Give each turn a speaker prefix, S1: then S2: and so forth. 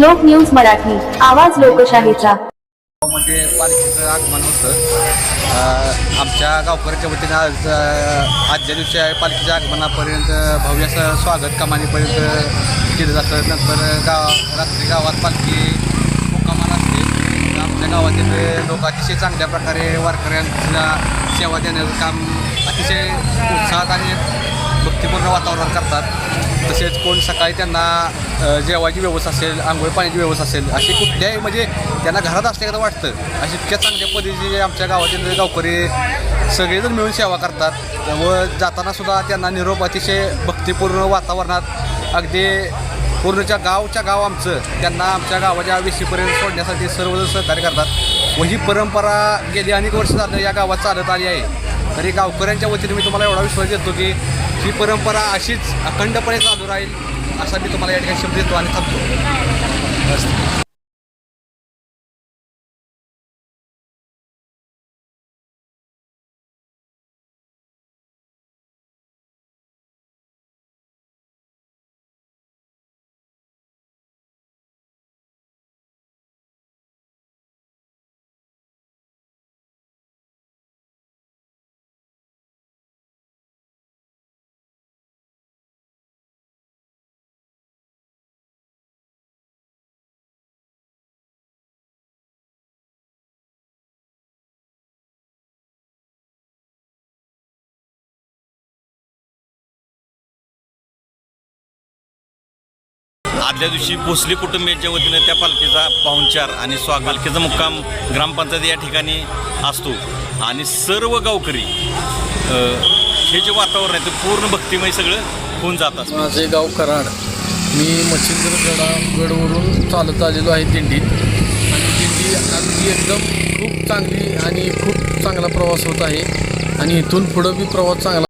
S1: लोक न्यूज मराठी आवाज लोकशाहीचा.
S2: म्हणजे पालखीचं आगमन होतं. आमच्या गावकऱ्याच्या वतीनं आज आजच्या दिवशी आहे पालखीच्या आगमनापर्यंत भव्य असं स्वागत कमानीपर्यंत केलं जातं. नंतर गाव रात्री गावात पालखी मुक्कामाला असते. आमच्या गावातील लोक अतिशय चांगल्या प्रकारे वारकऱ्यांना सेवा देण्याचं काम अतिशय उत्साहात आणि भक्तिपूर्ण वातावरण करतात. तसेच कोण सकाळी त्यांना जेवायची व्यवस्था असेल आंघोळ पाण्याची व्यवस्था असेल अशी कुठल्याही म्हणजे त्यांना घरात असल्याकडे वाटतं. अशी इतक्या चांगल्या पद्धतीचे आमच्या गावातील गावकरी सगळेजण मिळून सेवा करतात. व जाताना सुद्धा त्यांना निरोप अतिशय भक्तिपूर्ण वातावरणात अगदी पूर्णच्या गावच्या गाव आमचं त्यांना आमच्या गावाच्या वेशीपर्यंत सोडण्यासाठी सर्वजण सहकार्य करतात. व ही परंपरा गेली अनेक वर्ष झालं या गावात चालत आली आहे. तरी गावकऱ्यांच्या वतीने मी तुम्हाला एवढा विश्वास देतो की ही परंपरा अशीच अखंडपणे चालू राहील असा मी तुम्हाला या ठिकाणी शब्द देतो आणि थांबतो.
S3: आदल्या दिवशी भोसले कुटुंबियांच्या वतीनं त्या पालखीचा पाहुणचार आणि स्वागत पालखीचा मुक्काम ग्रामपंचायत या ठिकाणी असतो. आणि सर्व गावकरी हे जे वातावरण आहे ते पूर्ण भक्तिमय सगळं होऊन जात असतं.
S4: माझे गाव कराड. मी मच्छिंद्रगडा गडवरून चालत आलेलो आहे दिंडीत. आणि दिंडी अगदी एकदम खूप चांगली आणि खूप चांगला प्रवास होत आहे. आणि इथून पुढं बी प्रवास चांगला